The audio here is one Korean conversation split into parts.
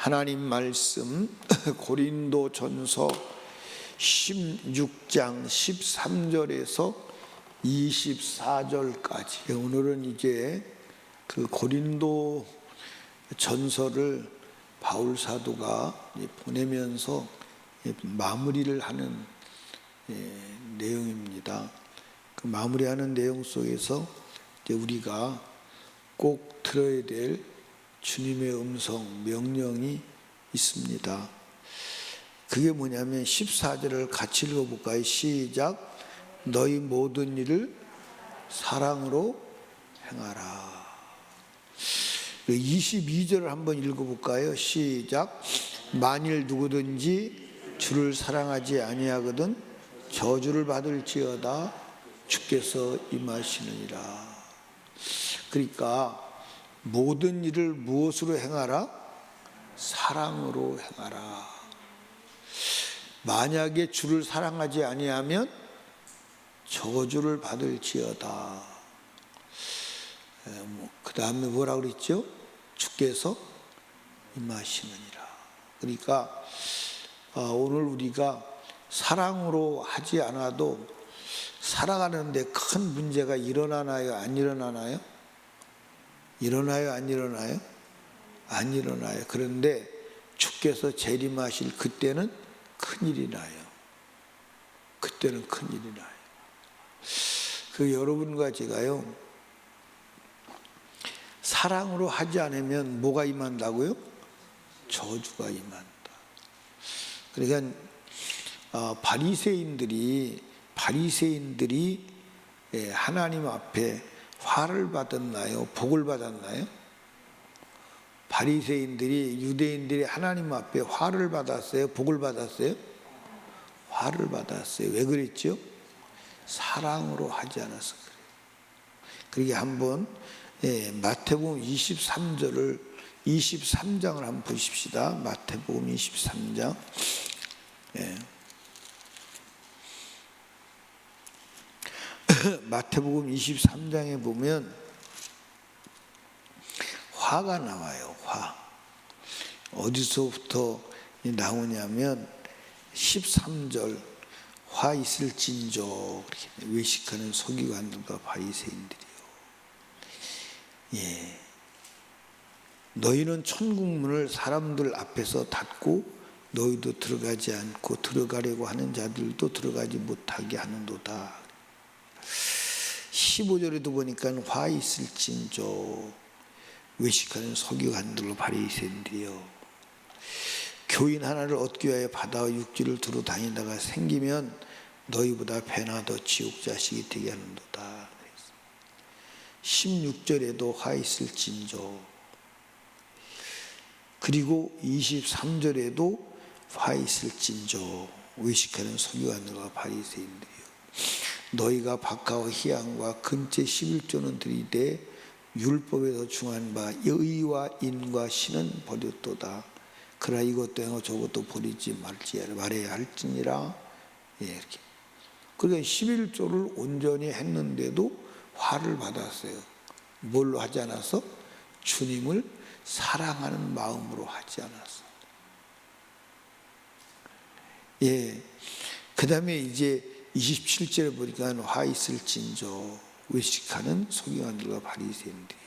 하나님 말씀 고린도 전서 16장 13절에서 24절까지 오늘은 이제 그 고린도 전서를 바울 사도가 보내면서 마무리를 하는 예, 내용입니다. 그 마무리하는 내용 속에서 우리가 꼭 들어야 될 주님의 음성, 명령이 있습니다. 그게 뭐냐면 14절을 같이 읽어볼까요? 시작. 너희 모든 일을 사랑으로 행하라. 22절을 한번 읽어볼까요? 시작. 만일 누구든지 주를 사랑하지 아니하거든 저주를 받을지어다 주께서 임하시느니라. 그러니까 모든 일을 무엇으로 행하라? 사랑으로 행하라. 만약에 주를 사랑하지 아니하면 저주를 받을지어다. 뭐, 그 다음에 뭐라 그랬죠? 주께서 임하시느니라. 그러니까 어, 오늘 우리가 사랑으로 하지 않아도 살아가는데 큰 문제가 일어나나요? 안 일어나나요? 일어나요? 안 일어나요? 안 일어나요. 그런데 주께서 재림하실 그때는 큰일이 나요. 그때는 큰일이 나요. 그 여러분과 제가요, 사랑으로 하지 않으면 뭐가 임한다고요? 저주가 임한다. 그러니까 어, 바리새인들이 바리새인들이 예, 하나님 앞에 화를 받았나요? 복을 받았나요? 바리새인들이 유대인들이 하나님 앞에 화를 받았어요? 복을 받았어요? 화를 받았어요. 왜 그랬죠? 사랑으로 하지 않아서 그래요. 그러게 한번 예, 마태복음 23절을 23장을 한번 보십시다. 마태복음 23장. 예. 마태복음 23장에 보면 화가 나와요. 화. 어디서부터 나오냐면 13절 화 있을진저 외식하는 서기관들과 바리새인들이요. 예. 너희는 천국 문을 사람들 앞에서 닫고 너희도 들어가지 않고 들어가려고 하는 자들도 들어가지 못하게 하는도다. 15절에도 보니까 화 있을진저 외식하는 서기관들로 바리새인들이요. 교인 하나를 얻기 위하여 바다와 육지를 두루 다니다가 생기면 너희보다 배나 더 지옥 자식이 되게 하는도다. 16절에도 화 있을진저 그리고 23절에도 화 있을진저 외식하는 서기관들과 바리새인들이요 너희가 박하와 희양과 근체 11조는 들이되 율법에서 중한 바 의와 인과 신은 버렸도다. 그러나 이것도 행어 저것도 버리지 말지 말해야 할지니라. 예, 이렇게. 그러니까 11조를 온전히 했는데도 화를 받았어요. 뭘로 하지 않아서? 주님을 사랑하는 마음으로 하지 않았어 예. 그 다음에 이제 27절에 보니까 화 있을진저 외식하는 소경관들과 바리새인들이요.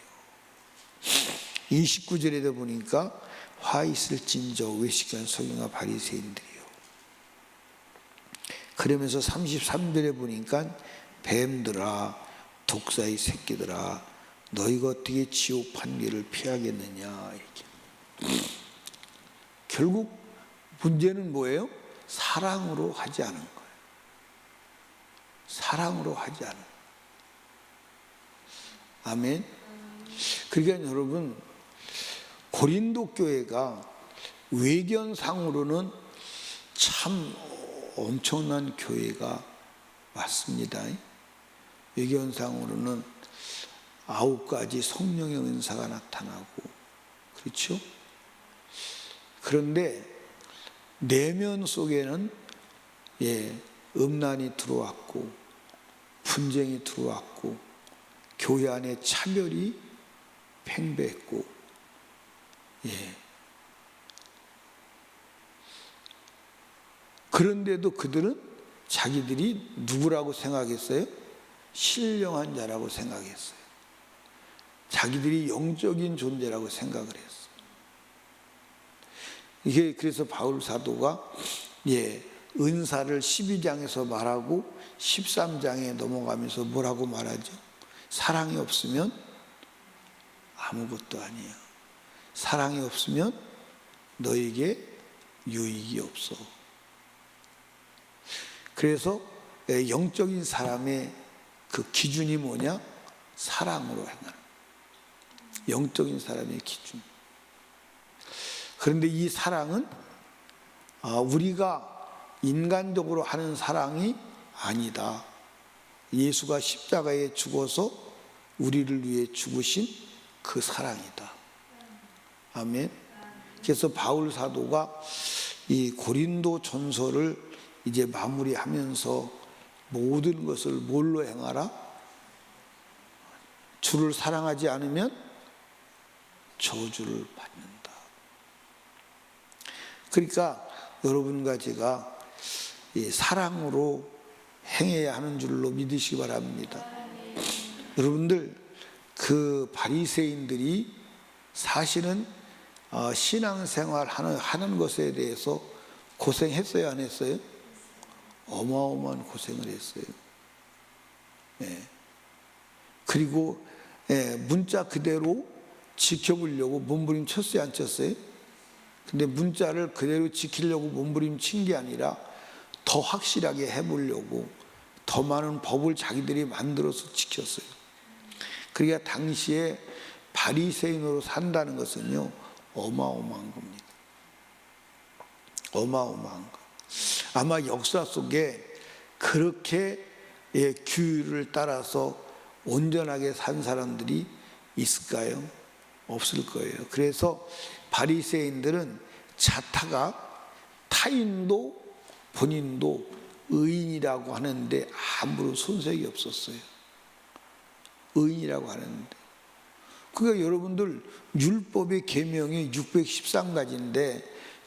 29절에도 보니까 화 있을진저 외식하는 소경과 바리새인들이요. 그러면서 33절에 보니까 뱀들아 독사의 새끼들아 너희가 어떻게 지옥 판결을 피하겠느냐 이렇게. 결국 문제는 뭐예요? 사랑으로 하지 않은 거예요. 사랑으로 하지 거예요. 아멘. 그러니까 여러분 고린도 교회가 외견상으로는 참 엄청난 교회가 맞습니다. 외견상으로는 아홉 가지 성령의 은사가 나타나고 그렇죠? 그런데 내면 속에는 예, 음란이 들어왔고 분쟁이 들어왔고 교회 안에 차별이 팽배했고 예. 그런데도 그들은 자기들이 누구라고 생각했어요? 신령한 자라고 생각했어요. 자기들이 영적인 존재라고 생각을 했어요. 이게 그래서 바울 사도가 예, 은사를 12장에서 말하고 13장에 넘어가면서 뭐라고 말하죠? 사랑이 없으면 아무것도 아니야. 사랑이 없으면 너에게 유익이 없어. 그래서 예, 영적인 사람의 그 기준이 뭐냐? 사랑으로 행하는. 영적인 사람의 기준. 그런데 이 사랑은 아, 우리가 인간적으로 하는 사랑이 아니다. 예수가 십자가에 죽어서 우리를 위해 죽으신 그 사랑이다. 아멘. 그래서 바울 사도가 이 고린도 전서를 이제 마무리하면서 모든 것을 뭘로 행하라? 주를 사랑하지 않으면 저주를 받는다. 그러니까 여러분과 제가 이 사랑으로 행해야 하는 줄로 믿으시기 바랍니다. 여러분들 그 바리새인들이 사실은 어, 신앙생활 하는, 하는 것에 대해서 고생했어요, 안 했어요? 어마어마한 고생을 했어요. 예. 그리고 예, 문자 그대로 지켜보려고 몸부림 쳤어요, 안 쳤어요? 근데 문자를 그대로 지키려고 몸부림 친 게 아니라 더 확실하게 해보려고 더 많은 법을 자기들이 만들어서 지켰어요. 그러니까 당시에 바리새인으로 산다는 것은요 어마어마한 겁니다. 어마어마한 거. 아마 역사 속에 그렇게 예, 규율을 따라서 온전하게 산 사람들이 있을까요? 없을 거예요. 그래서 바리새인들은 자타가 타인도 본인도 의인이라고 하는데 아무런 손색이 없었어요. 의인이라고 하는데. 그러니까 여러분들 율법의 계명이 613가지인데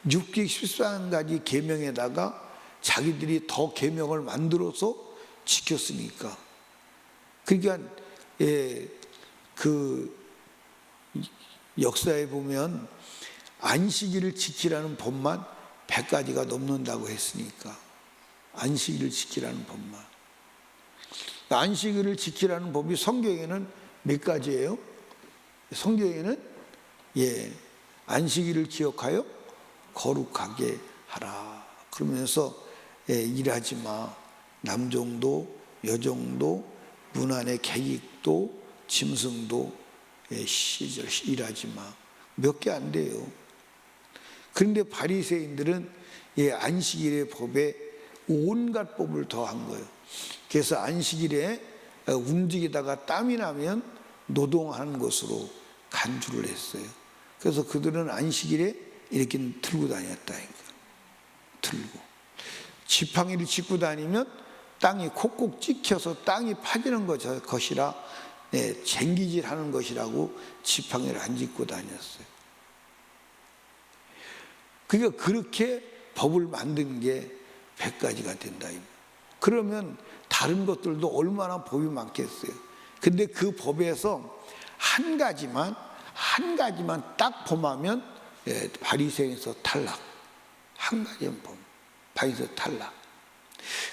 613가지 계명에다가 자기들이 더 계명을 만들어서 지켰으니까. 그러니까 예, 그 역사에 보면 안식일을 지키라는 법만 100가지가 넘는다고 했으니까 안식일을 지키라는 법만 안식일을 지키라는 법이 성경에는 몇 가지예요? 성경에는 예 안식일을 기억하여 거룩하게 하라 그러면서 예, 일하지 마 남종도 여종도 문안의 계획도 짐승도 예, 시절 일하지 마 몇 개 안 돼요. 그런데 바리새인들은 예, 안식일의 법에 온갖 법을 더한 거예요. 그래서 안식일에 움직이다가 땀이 나면 노동하는 것으로 간주를 했어요. 그래서 그들은 안식일에 이렇게 들고 다녔다니까. 들고. 지팡이를 짚고 다니면 땅이 콕콕 찍혀서 땅이 파지는 것이라 예, 쟁기질 하는 것이라고 지팡이를 안 짚고 다녔어요. 그러니까 그렇게 법을 만든 게 100가지가 된다. 그러면 다른 것들도 얼마나 법이 많겠어요. 근데 그 법에서 한 가지만 한 가지만 딱 범하면 예, 바리새에서 탈락. 한 가지만 범. 바리새 탈락.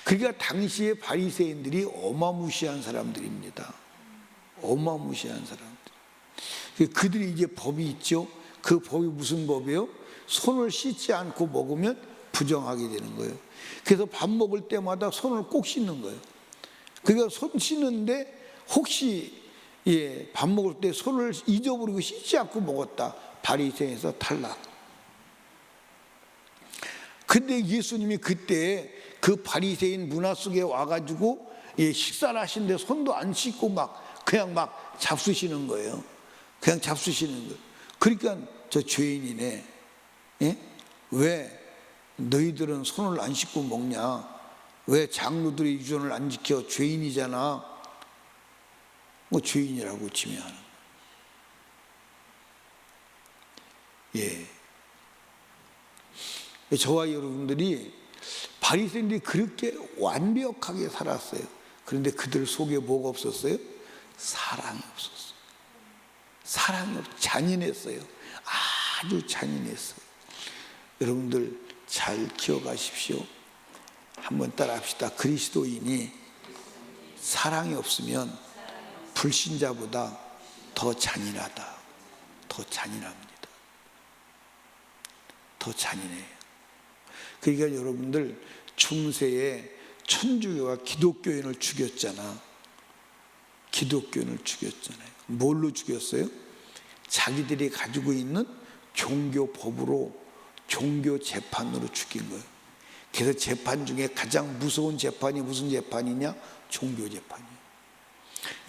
그러니까 당시에 바리새인들이 어마무시한 사람들입니다. 어마무시한 사람들. 그들이 이제 법이 있죠. 그 법이 무슨 법이에요? 손을 씻지 않고 먹으면 부정하게 되는 거예요. 그래서 밥 먹을 때마다 손을 꼭 씻는 거예요. 그러니까 손 씻는데 혹시 예, 밥 먹을 때 손을 잊어버리고 씻지 않고 먹었다. 바리새에서 탈락. 근데 예수님이 그때 그 바리새인 문화 속에 와가지고 예, 식사를 하시는데 손도 안 씻고 막 그냥 막 잡수시는 거예요. 그냥 잡수시는 거예요. 그러니까 저 죄인이네. 예? 왜 너희들은 손을 안 씻고 먹냐? 왜 장로들의 유전을 안 지켜? 죄인이잖아. 뭐 죄인이라고 지명하는 예. 저와 여러분들이 바리새인들이 그렇게 완벽하게 살았어요. 그런데 그들 속에 뭐가 없었어요? 사랑이 없었어요. 사랑이 없, 잔인했어요. 아주 잔인했어요. 여러분들 잘 기억하십시오. 한번 따라 합시다. 그리스도인이 사랑이 없으면 불신자보다 더 잔인하다. 더 잔인합니다. 더 잔인해요. 그러니까 여러분들 중세에 천주교가 기독교인을 죽였잖아. 기독교인을 죽였잖아요. 뭘로 죽였어요? 자기들이 가지고 있는 종교 법으로 종교 재판으로 죽인 거예요. 그래서 재판 중에 가장 무서운 재판이 무슨 재판이냐? 종교 재판이에요.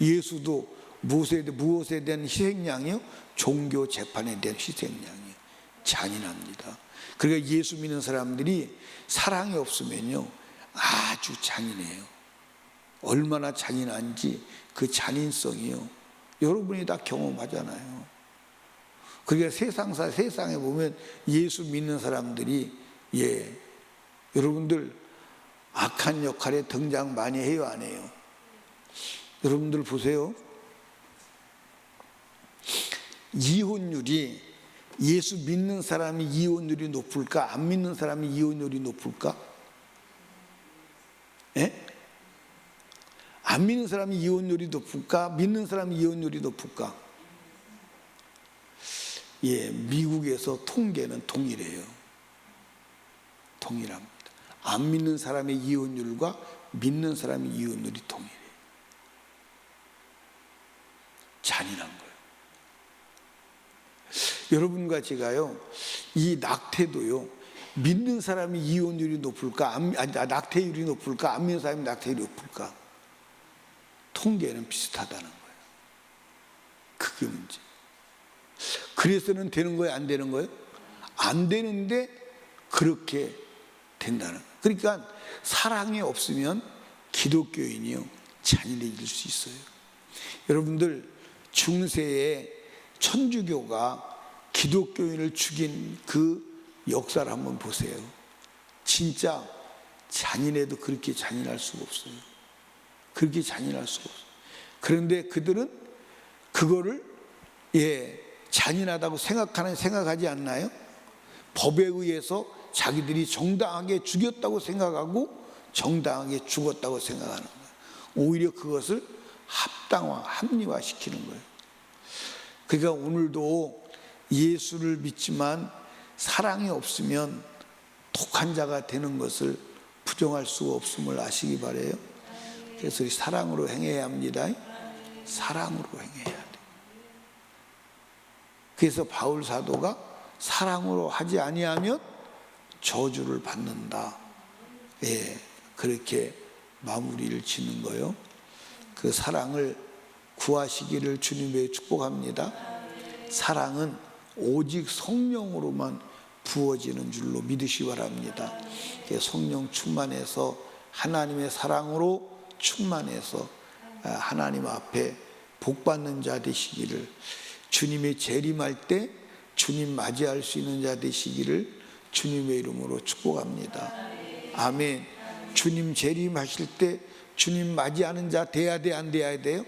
예수도 무엇에, 무엇에 대한 희생양이요? 종교 재판에 대한 희생양이에요. 잔인합니다. 그러니까 예수 믿는 사람들이 사랑이 없으면요. 아주 잔인해요. 얼마나 잔인한지 그 잔인성이요. 여러분이 다 경험하잖아요. 그러니까 세상사 세상에 보면 예수 믿는 사람들이 예 여러분들 악한 역할에 등장 많이 해요 안 해요? 여러분들 보세요. 이혼율이 예수 믿는 사람이 이혼율이 높을까? 안 믿는 사람이 이혼율이 높을까? 예? 안 믿는 사람이 이혼율이 높을까? 믿는 사람이 이혼율이 높을까? 예, 미국에서 통계는 동일해요. 동일합니다. 안 믿는 사람의 이혼율과 믿는 사람의 이혼율이 동일해요. 잔인한 거예요. 여러분과 제가요, 이 낙태도요, 믿는 사람이 이혼율이 높을까, 안, 아니, 낙태율이 높을까, 안 믿는 사람이 낙태율이 높을까? 통계는 비슷하다는 거예요. 그게 문제. 그래서는 되는 거예요, 안 되는 거예요? 안 되는데 그렇게 된다는. 그러니까 사랑이 없으면 기독교인이요, 잔인해질 수 있어요. 여러분들 중세에 천주교가 기독교인을 죽인 그 역사를 한번 보세요. 진짜 잔인해도 그렇게 잔인할 수가 없어요. 그렇게 잔인할 수가 없어요. 그런데 그들은 그거를 예, 잔인하다고 생각하는 생각하지 않나요? 법에 의해서 자기들이 정당하게 죽였다고 생각하고 정당하게 죽었다고 생각하는 거예요. 오히려 그것을 합당화, 합리화 시키는 거예요. 그러니까 오늘도 예수를 믿지만 사랑이 없으면 독한 자가 되는 것을 부정할 수가 없음을 아시기 바래요. 그래서 이 사랑으로 행해야 합니다. 사랑으로 행해야 돼. 그래서 바울 사도가 사랑으로 하지 아니하면 저주를 받는다. 예, 그렇게 마무리를 짓는 거요. 그 사랑을 구하시기를 주님의 축복합니다. 사랑은 오직 성령으로만 부어지는 줄로 믿으시 바랍니다. 성령 충만해서 하나님의 사랑으로 충만해서 아, 하나님 앞에 복 받는 자 되시기를 주님의 재림할 때 주님 맞이할 수 있는 자 되시기를 주님의 이름으로 축복합니다. 아멘. 주님 재림하실 때 주님 맞이하는 자 돼야 돼, 안 돼야 돼요?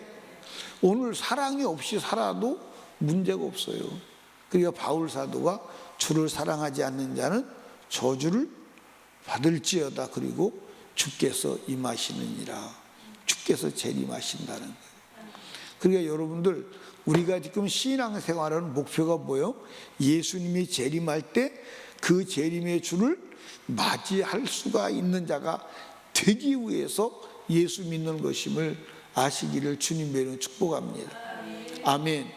오늘 사랑이 없이 살아도 문제가 없어요. 그러니까 바울 사도가 주를 사랑하지 않는 자는 저주를 받을지어다. 그리고 주께서 임하시느니라. 주께서 재림하신다는 거예요. 그러니까 여러분들 우리가 지금 신앙 생활하는 목표가 뭐요? 예수님이 재림할 때 그 재림의 주를 맞이할 수가 있는 자가 되기 위해서 예수 믿는 것임을 아시기를 주님의 축복합니다. 아멘.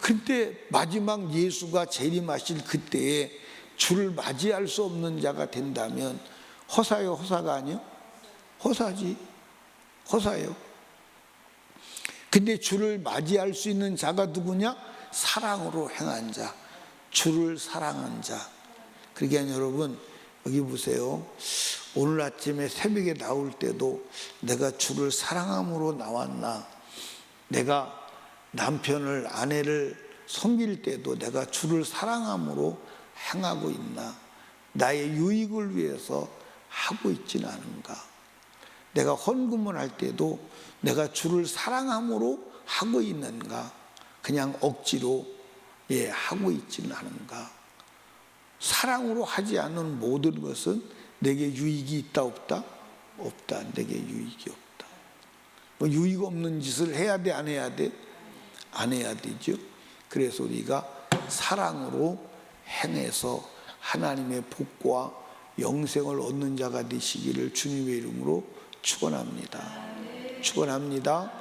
그때 마지막 예수가 재림하실 그때에 주를 맞이할 수 없는 자가 된다면 허사요 허사가 아니요? 허사지. 허사요. 근데 주를 맞이할 수 있는 자가 누구냐? 사랑으로 행한 자. 주를 사랑한 자. 그러니까 여러분 여기 보세요. 오늘 아침에 새벽에 나올 때도 내가 주를 사랑함으로 나왔나? 내가 남편을 아내를 섬길 때도 내가 주를 사랑함으로 행하고 있나? 나의 유익을 위해서 하고 있지는 않은가? 내가 헌금을 할 때도 내가 주를 사랑함으로 하고 있는가? 그냥 억지로 예, 하고 있지는 않은가? 사랑으로 하지 않는 모든 것은 내게 유익이 있다 없다? 없다. 내게 유익이 없다. 뭐 유익 없는 짓을 해야 돼, 안 해야 돼? 안 해야 되죠. 그래서 우리가 사랑으로 행해서 하나님의 복과 영생을 얻는 자가 되시기를 주님의 이름으로 축원합니다. 축원합니다.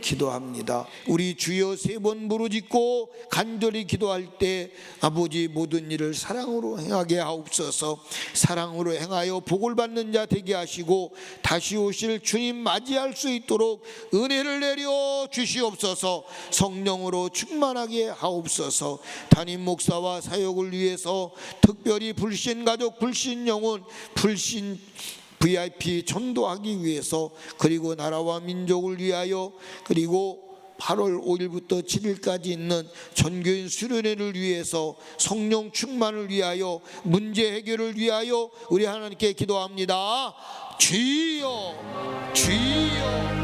기도합니다. 우리 주여 세 번 부르짖고 간절히 기도할 때 아버지 모든 일을 사랑으로 행하게 하옵소서. 사랑으로 행하여 복을 받는 자 되게 하시고 다시 오실 주님 맞이할 수 있도록 은혜를 내려 주시옵소서. 성령으로 충만하게 하옵소서. 담임 목사와 사역을 위해서 특별히 불신 가족, 불신 영혼, 불신 VIP 전도하기 위해서 그리고 나라와 민족을 위하여 그리고 8월 5일부터 7일까지 있는 전교인 수련회를 위해서 성령 충만을 위하여 문제 해결을 위하여 우리 하나님께 기도합니다. 주여 주여